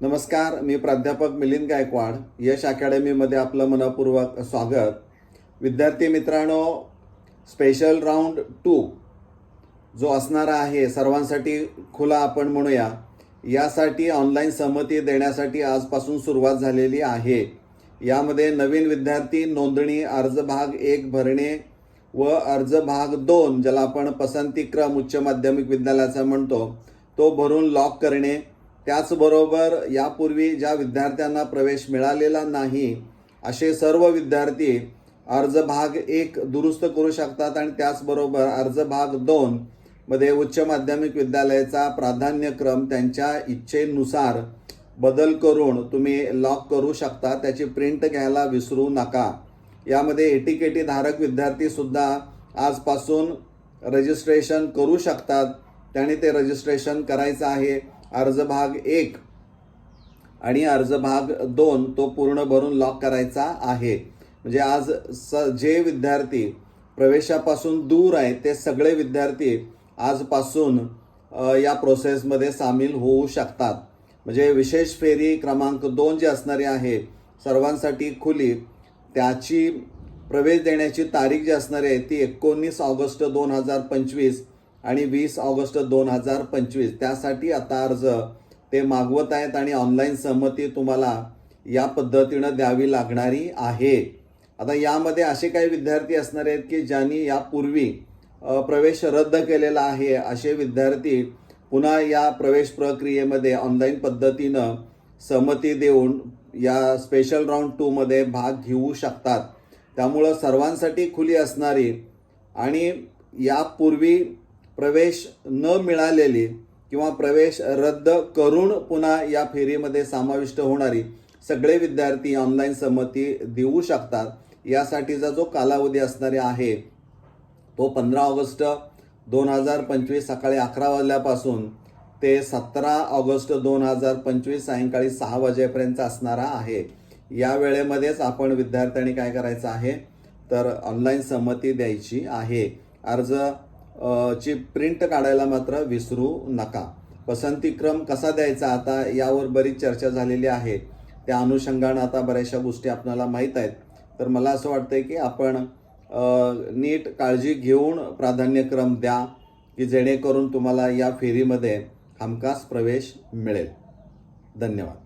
नमस्कार मी प्राध्यापक मिलिंद गायकवाड. यश अकॅडमीमध्ये आपलं मनपूर्वक स्वागत. विद्यार्थी मित्रांनो स्पेशल राऊंड टू जो असणारा आहे सर्वांसाठी खुला आपण म्हणूया. यासाठी ऑनलाईन सहमती देण्यासाठी आजपासून सुरुवात झालेली आहे. यामध्ये नवीन विद्यार्थी नोंदणी अर्ज भाग एक भरणे व अर्ज भाग दोन ज्याला आपण पसंतीक्रम उच्च माध्यमिक विद्यालयाचा म्हणतो तो भरून लॉक करणे. त्याचबरोबर यापूर्वी ज्या विद्यार्थ्यांना प्रवेश मिळालेला नाही असे सर्व विद्यार्थी अर्ज भाग एक दुरुस्त करू शकतात आणि त्याचबरोबर अर्ज भाग दोन मध्ये उच्च माध्यमिक विद्यालयाचा प्राधान्यक्रम त्यांच्या इच्छेनुसार बदल करून तुम्ही लॉक करू शकता. त्याची प्रिंट घ्यायला विसरू नका. यामध्ये एटीकेटी धारक विद्यार्थीसुद्धा आजपासून रजिस्ट्रेशन करू शकतात. त्याने ते रजिस्ट्रेशन करायचं आहे. अर्ज भाग एक आणि अर्ज भाग दोन तो पूर्ण भरून लॉक करायचा आहे. म्हणजे आज स जे विद्यार्थी प्रवेशापासून दूर आहेत ते सगळे विद्यार्थी आजपासून या प्रोसेसमध्ये सामील होऊ शकतात. म्हणजे विशेष फेरी क्रमांक दोन जी असणारी आहे सर्वांसाठी खुली त्याची प्रवेश देण्याची तारीख जी असणारी आहे ती एकोणीस ऑगस्ट दोन हजार पंचवीस आणि वीस ऑगस्ट दोन हजार पंचवीस. त्यासाठी आता अर्ज ते मागवत आहेत आणि ऑनलाईन सहमती तुम्हाला या पद्धतीनं द्यावी लागणारी आहे. आता यामध्ये असे काही विद्यार्थी असणार आहेत की ज्यांनी यापूर्वी प्रवेश रद्द केलेला आहे असे विद्यार्थी पुन्हा या प्रवेश प्रक्रियेमध्ये ऑनलाईन पद्धतीनं सहमती देऊन या स्पेशल राऊंड टूमध्ये भाग घेऊ शकतात. त्यामुळं सर्वांसाठी खुली असणारी आणि यापूर्वी प्रवेश न मिळालेली किंवा प्रवेश रद्द करून पुन्हा या फेरीमध्ये समाविष्ट होणारी सगळे विद्यार्थी ऑनलाईन संमती देऊ शकतात. यासाठीचा जो कालावधी असणारे आहे तो पंधरा ऑगस्ट दोन हजार पंचवीस सकाळी अकरा वाजल्यापासून ते सतरा ऑगस्ट दोन हजार पंचवीस सायंकाळी सहा वाजेपर्यंत असणारा आहे. या वेळेमध्येच आपण विद्यार्थ्यांनी काय करायचं आहे? तर ऑनलाईन संमती द्यायची आहे. अर्ज ची प्रिंट काढायला मात्र विसरू नका. पसंतीक्रम कसा द्यायचा आता यावर बरीच चर्चा झालेली आहे. त्या अनुषंगानं आता बऱ्याचशा गोष्टी आपल्याला माहीत आहेत. तर मला असं वाटतंय की आपण नीट काळजी घेऊन प्राधान्यक्रम द्या की जेणेकरून तुम्हाला या फेरीमध्ये हमखास प्रवेश मिळेल. धन्यवाद.